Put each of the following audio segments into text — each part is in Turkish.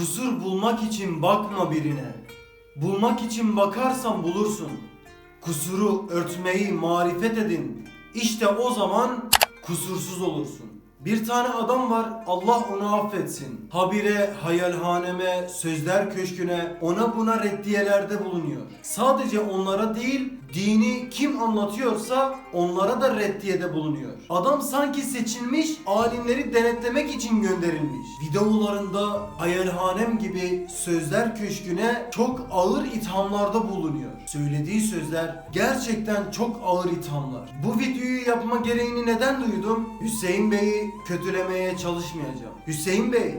Kusur bulmak için bakma birine. Bulmak için bakarsan bulursun. Kusuru örtmeyi marifet edin. İşte o zaman kusursuz olursun. Bir tane adam var Allah onu affetsin. Habire, hayalhaneme, sözler köşküne ona buna reddiyelerde bulunuyor. Sadece onlara değil dini kim anlatıyorsa onlara da reddiyede bulunuyor. Adam sanki seçilmiş alimleri denetlemek için gönderilmiş. Videolarında hayalhanem gibi sözler köşküne çok ağır ithamlarda bulunuyor. Söylediği sözler gerçekten çok ağır ithamlar. Bu videoyu yapma gereğini neden duydum? Hüseyin Bey'i kötülemeye çalışmayacağım. Hüseyin Bey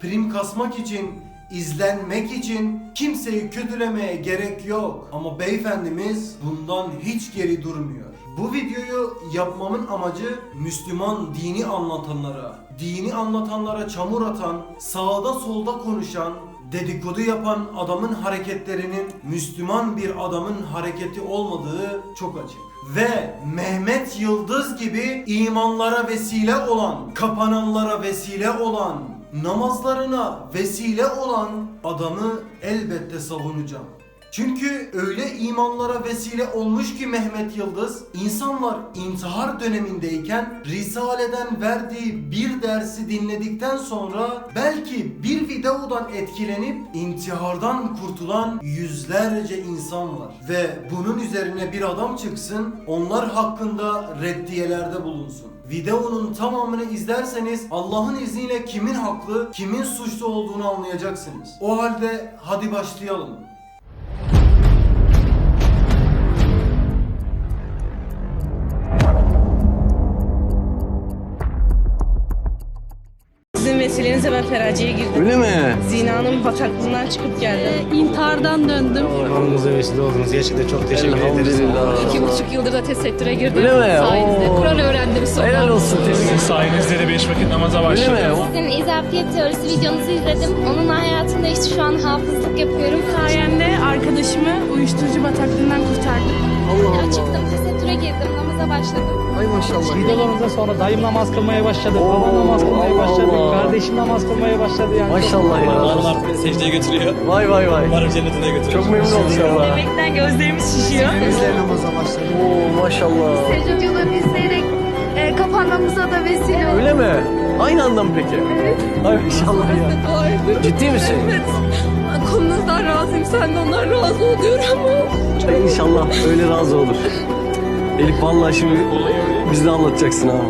prim kasmak için izlenmek için kimseyi kötülemeye gerek yok. Ama beyefendimiz bundan hiç geri durmuyor. Bu videoyu yapmamın amacı Müslüman dini anlatanlara, dini anlatanlara çamur atan, sağda solda konuşan, dedikodu yapan adamın hareketlerinin Müslüman bir adamın hareketi olmadığı çok açık. Ve Mehmet Yıldız gibi imanlara vesile olan, kapananlara vesile olan, namazlarına vesile olan adamı elbette savunacağım. Çünkü öyle imanlara vesile olmuş ki Mehmet Yıldız, insanlar intihar dönemindeyken Risale'den verdiği bir dersi dinledikten sonra belki bir videodan etkilenip intihardan kurtulan yüzlerce insan var. Ve bunun üzerine bir adam çıksın, onlar hakkında reddiyelerde bulunsun. Videonun tamamını izlerseniz Allah'ın izniyle kimin haklı, kimin suçlu olduğunu anlayacaksınız. O halde hadi başlayalım. Sizin vesilenizle ben feraciye girdim. Öyle mi? Zinanın bataklığından çıkıp geldim. İntihardan döndüm. Kanalımıza vesile oldunuz. Gerçekten çok teşekkür ederiz. İki buçuk yıldır da test sektöre girdim. Öyle mi? Sayenizde. Oo. Kur'an öğrendim sonra. Helal olsun tebrik Sayenizde de 5 vakit namaza Öyle başladım. mi? Sizin izafiyet teorisi videonuzu izledim. Onunla hayatımda işte şu an hafızlık yapıyorum. sayende arkadaşımı uyuşturucu bataklığından kurtardım. Allah Çıktım, tesettüre girdim, namaza başladım. Ay maşallah. Videolarınızdan sonra dayım namaz kılmaya başladı. Oo, Babam namaz kılmaya Allah başladı. Allah. Kardeşim namaz kılmaya başladı yani. Maşallah ya. Allah beni secdeye götürüyor. Vay vay vay. Umarım cennetine götürür. Çok memnun oldum ya. Yemekten gözlerimiz şişiyor. Oo maşallah. Secde videolarını izleyerek e, kapanmamıza da vesile oldu. Öyle mi? Aynı anda mı peki? Evet. Ay maşallah ya. Ciddi misin? Evet. Konunuzdan razıyım. Sen de ondan razı oluyorum. İnşallah öyle razı olur. Elif vallahi şimdi bize anlatacaksın ha.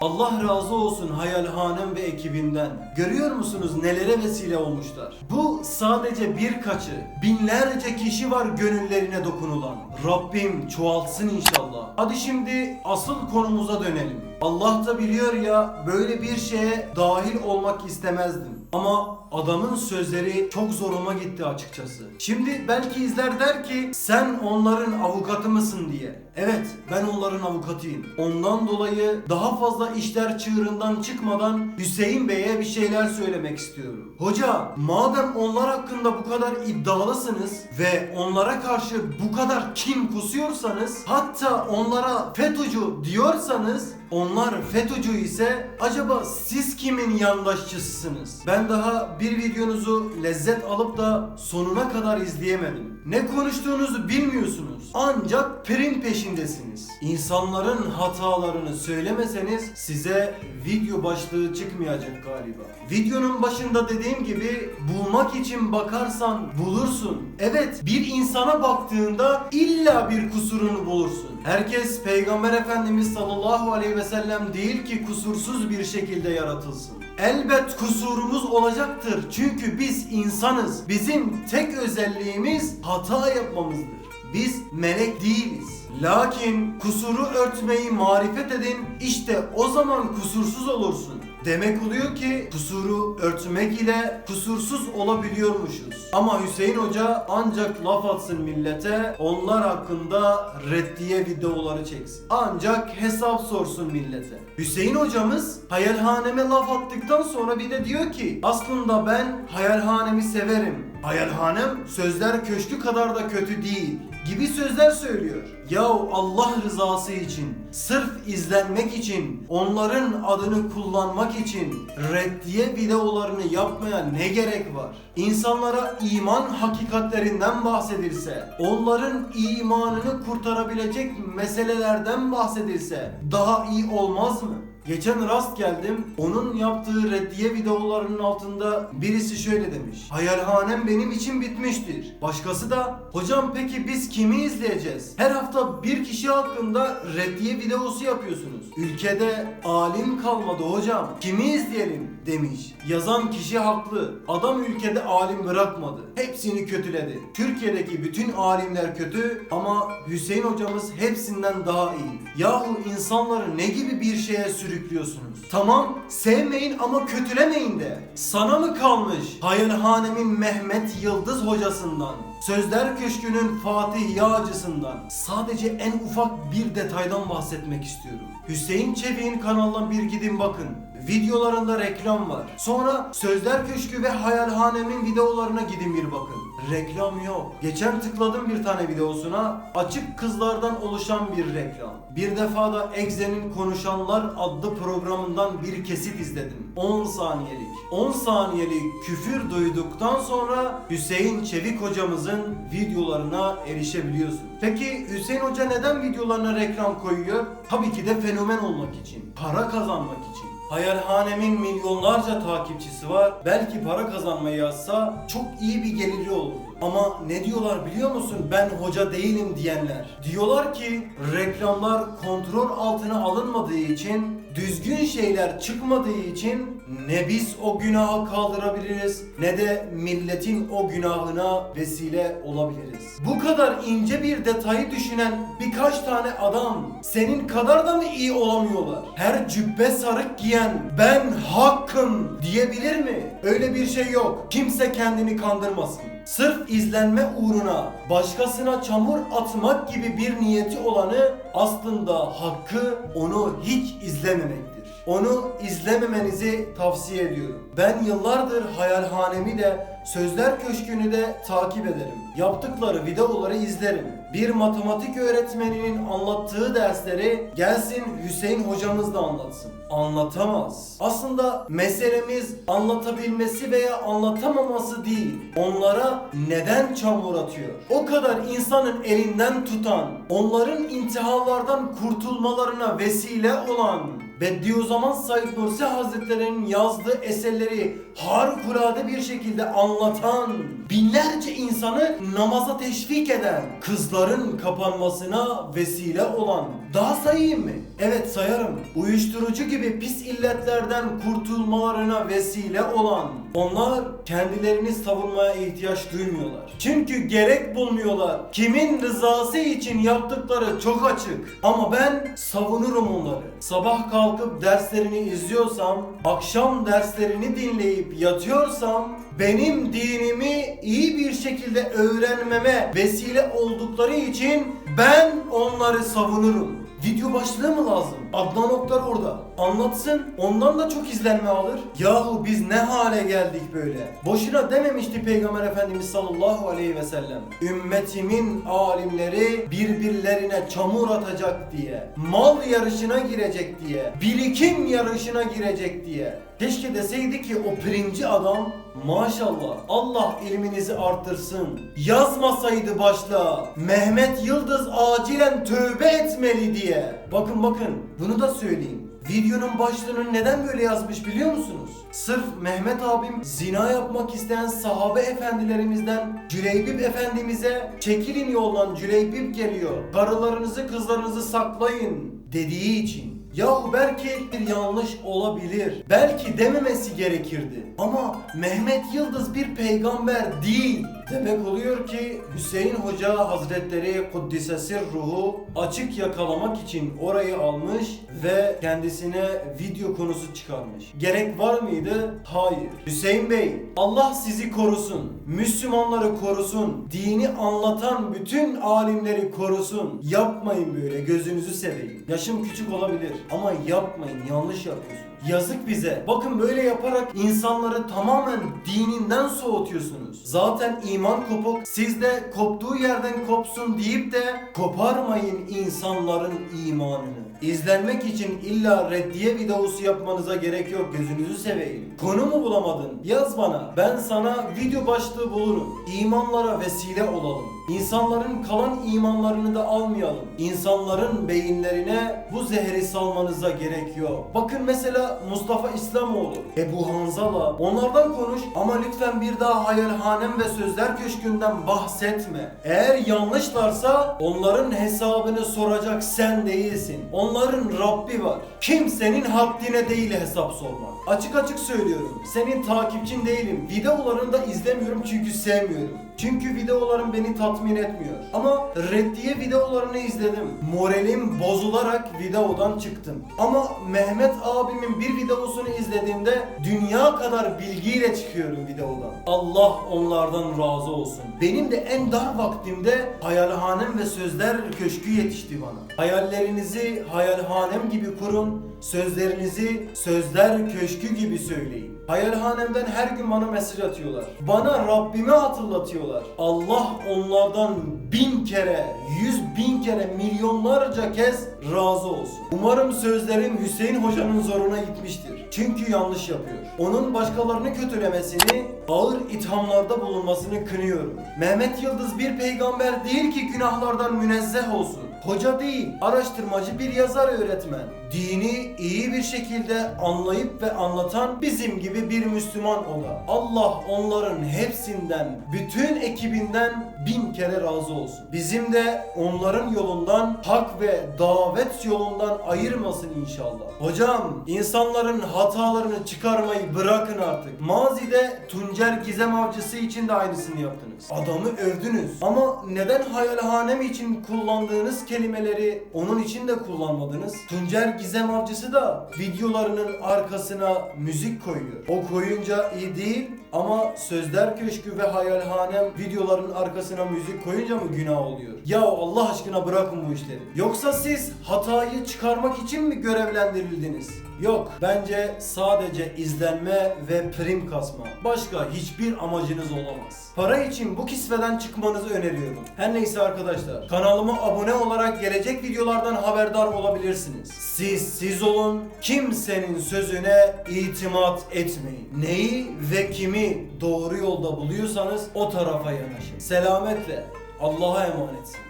Allah razı olsun hayalhanem ve ekibinden. Görüyor musunuz nelere vesile olmuşlar? Bu sadece birkaçı. Binlerce kişi var gönüllerine dokunulan. Rabbim çoğaltsın inşallah. Hadi şimdi asıl konumuza dönelim. Allah da biliyor ya böyle bir şeye dahil olmak istemezdim. Ama adamın sözleri çok zoruma gitti açıkçası. Şimdi belki izler der ki sen onların avukatı mısın diye. Evet ben onların avukatıyım. Ondan dolayı daha fazla işler çığırından çıkmadan Hüseyin Bey'e bir şeyler söylemek istiyorum. Hoca madem onlar hakkında bu kadar iddialısınız ve onlara karşı bu kadar kin kusuyorsanız hatta onlara FETÖ'cü diyorsanız onlar FETÖ'cü ise acaba siz kimin yandaşçısısınız? Ben daha bir videonuzu lezzet alıp da sonuna kadar izleyemedim. Ne konuştuğunuzu bilmiyorsunuz. Ancak prim peşindesiniz. İnsanların hatalarını söylemeseniz size video başlığı çıkmayacak galiba. Videonun başında dediğim gibi bulmak için bakarsan bulursun. Evet bir insana baktığında illa bir kusurunu bulursun. Herkes Peygamber Efendimiz sallallahu aleyhi ve sellem değil ki kusursuz bir şekilde yaratılsın. Elbet kusurumuz olacaktır. Çünkü biz insanız. Bizim tek özelliğimiz hata yapmamızdır. Biz melek değiliz. Lakin kusuru örtmeyi marifet edin. İşte o zaman kusursuz olursun. Demek oluyor ki kusuru örtmek ile kusursuz olabiliyormuşuz. Ama Hüseyin Hoca ancak laf atsın millete, onlar hakkında reddiye videoları çeksin. Ancak hesap sorsun millete. Hüseyin hocamız hayalhaneme laf attıktan sonra bir de diyor ki aslında ben hayalhanemi severim. Hayalhanem sözler köşkü kadar da kötü değil gibi sözler söylüyor. Yahu Allah rızası için, sırf izlenmek için, onların adını kullanmak için reddiye videolarını yapmaya ne gerek var? İnsanlara iman hakikatlerinden bahsedilse, onların imanını kurtarabilecek meselelerden bahsedilse daha iyi olmaz mı? Geçen rast geldim. Onun yaptığı reddiye videolarının altında birisi şöyle demiş. Hayalhanem benim için bitmiştir. Başkası da hocam peki biz kimi izleyeceğiz? Her hafta bir kişi hakkında reddiye videosu yapıyorsunuz. Ülkede alim kalmadı hocam. Kimi izleyelim demiş. Yazan kişi haklı. Adam ülkede alim bırakmadı. Hepsini kötüledi. Türkiye'deki bütün alimler kötü ama Hüseyin hocamız hepsinden daha iyi. Yahu insanları ne gibi bir şeye sürüklüyorsunuz? Tamam sevmeyin ama kötülemeyin de. Sana mı kalmış Hayalhanem'in Mehmet Yıldız hocasından? Sözler Köşkü'nün Fatih Yağcısından sadece en ufak bir detaydan bahsetmek istiyorum. Hüseyin Çevik'in kanalına bir gidin bakın. Videolarında reklam var. Sonra Sözler Köşkü ve Hayalhanem'in videolarına gidin bir bakın. Reklam yok. Geçen tıkladım bir tane videosuna. Açık kızlardan oluşan bir reklam. Bir defa da Egze'nin Konuşanlar adlı programından bir kesit izledim. 10 saniyelik. 10 saniyelik küfür duyduktan sonra Hüseyin Çevik hocamızın videolarına erişebiliyorsun. Peki Hüseyin Hoca neden videolarına reklam koyuyor? Tabii ki de fenomen olmak için. Para kazanmak için. Hayalhanemin milyonlarca takipçisi var. Belki para kazanmayı yazsa çok iyi bir geliri olurdu. Ama ne diyorlar biliyor musun? Ben hoca değilim diyenler. Diyorlar ki reklamlar kontrol altına alınmadığı için, düzgün şeyler çıkmadığı için ne biz o günahı kaldırabiliriz ne de milletin o günahına vesile olabiliriz. Bu kadar ince bir detayı düşünen birkaç tane adam senin kadar da mı iyi olamıyorlar? Her cübbe sarık giyen ben hakkım diyebilir mi? Öyle bir şey yok. Kimse kendini kandırmasın. Sırf izlenme uğruna başkasına çamur atmak gibi bir niyeti olanı aslında hakkı onu hiç izlememektir. Onu izlememenizi tavsiye ediyorum. Ben yıllardır hayalhanemi de Sözler Köşkü'nü de takip ederim. Yaptıkları videoları izlerim. Bir matematik öğretmeninin anlattığı dersleri gelsin Hüseyin hocamız da anlatsın. Anlatamaz. Aslında meselemiz anlatabilmesi veya anlatamaması değil. Onlara neden çamur atıyor? O kadar insanın elinden tutan, onların intiharlardan kurtulmalarına vesile olan Bediüzzaman Said Nursi Hazretleri'nin yazdığı eserleri harikulade bir şekilde anlatan, binlerce insanı namaza teşvik eden, kızların kapanmasına vesile olan. Daha sayayım mı? Evet sayarım. Uyuşturucu gibi pis illetlerden kurtulmalarına vesile olan. Onlar kendilerini savunmaya ihtiyaç duymuyorlar. Çünkü gerek bulmuyorlar. Kimin rızası için yaptıkları çok açık. Ama ben savunurum onları. Sabah kalkıp derslerini izliyorsam, akşam derslerini dinleyip yatıyorsam, benim dinimi iyi bir şekilde öğrenmeme vesile oldukları için ben onları savunurum. Video başlığı mı lazım? Adnan Oktar orada. Anlatsın. Ondan da çok izlenme alır. Yahu biz ne hale geldik böyle? Boşuna dememişti Peygamber Efendimiz sallallahu aleyhi ve sellem. Ümmetimin alimleri birbirlerine çamur atacak diye. Mal yarışına girecek diye. Birikim yarışına girecek diye. Keşke deseydi ki o pirinci adam maşallah Allah ilminizi arttırsın. Yazmasaydı başla Mehmet Yıldız acilen tövbe etmeli diye. Bakın bakın bunu da söyleyeyim. Videonun başlığını neden böyle yazmış biliyor musunuz? Sırf Mehmet abim zina yapmak isteyen sahabe efendilerimizden Cüleybib efendimize çekilin yoldan Cüleybib geliyor. Karılarınızı kızlarınızı saklayın dediği için. Yahu belki bir yanlış olabilir. Belki dememesi gerekirdi. Ama Mehmet Yıldız bir peygamber değil. Demek oluyor ki Hüseyin Hoca Hazretleri Kuddisesi ruhu açık yakalamak için orayı almış ve kendisine video konusu çıkarmış. Gerek var mıydı? Hayır. Hüseyin Bey Allah sizi korusun. Müslümanları korusun. Dini anlatan bütün alimleri korusun. Yapmayın böyle gözünüzü seveyim. Yaşım küçük olabilir. Ama yapmayın yanlış yapıyorsunuz. Yazık bize. Bakın böyle yaparak insanları tamamen dininden soğutuyorsunuz. Zaten iman kopuk. Siz de koptuğu yerden kopsun deyip de koparmayın insanların imanını. İzlenmek için illa reddiye videosu yapmanıza gerek yok. Gözünüzü seveyim. Konu mu bulamadın? Yaz bana. Ben sana video başlığı bulurum. İmanlara vesile olalım. İnsanların kalan imanlarını da almayalım. İnsanların beyinlerine bu zehri salmanıza gerek yok. Bakın mesela Mustafa İslamoğlu, Ebu Hanzala onlardan konuş ama lütfen bir daha hayalhanem ve sözler köşkünden bahsetme. Eğer yanlışlarsa onların hesabını soracak sen değilsin. Onların Rabbi var. Kimsenin haddine değil hesap sormak. Açık açık söylüyorum. Senin takipçin değilim. Videolarını da izlemiyorum çünkü sevmiyorum. Çünkü videoların beni tatmin etmiyor. Ama reddiye videolarını izledim. Moralim bozularak videodan çıktım. Ama Mehmet abimin bir videosunu izlediğimde dünya kadar bilgiyle çıkıyorum videodan. Allah onlardan razı olsun. Benim de en dar vaktimde hayalhanem ve sözler köşkü yetişti bana. Hayallerinizi hayalhanem gibi kurun, sözlerinizi sözler köşkü gibi söyleyin. Hayalhanemden her gün bana mesaj atıyorlar. Bana Rabbimi hatırlatıyorlar. Allah onlardan bin kere, yüz bin kere, milyonlarca kez razı olsun. Umarım sözlerim Hüseyin Hoca'nın zoruna gitmiştir. Çünkü yanlış yapıyor. Onun başkalarını kötülemesini, ağır ithamlarda bulunmasını kınıyorum. Mehmet Yıldız bir peygamber değil ki günahlardan münezzeh olsun. Hoca değil, araştırmacı bir yazar öğretmen. Dini iyi bir şekilde anlayıp ve anlatan bizim gibi bir Müslüman o da. Allah onların hepsinden, bütün ekibinden bin kere razı olsun. Bizim de onların yolundan, hak ve davet yolundan ayırmasın inşallah. Hocam, insanların hatalarını çıkarmayı bırakın artık. Mazide Tuncer Gizem Avcısı için de aynısını yaptınız. Adamı övdünüz. Ama neden hayalhanem için kullandığınız kelimeleri onun için de kullanmadınız? Tuncer Gizem Avcısı da videolarının arkasına müzik koyuyor. O koyunca iyi değil ama Sözler Köşkü ve Hayalhanem videoların arkasına müzik koyunca mı günah oluyor? Ya Allah aşkına bırakın bu işleri. Yoksa siz hatayı çıkarmak için mi görevlendirildiniz? Yok. Bence sadece izlenme ve prim kasma. Başka hiçbir amacınız olamaz. Para için bu kisveden çıkmanızı öneriyorum. Her neyse arkadaşlar. Kanalıma abone olarak gelecek videolardan haberdar olabilirsiniz. Siz siz olun. Kimsenin sözüne itimat etmeyin. Neyi ve kimi doğru yolda buluyorsanız o tarafa yanaşın. Selametle. Allah'a emanetsin.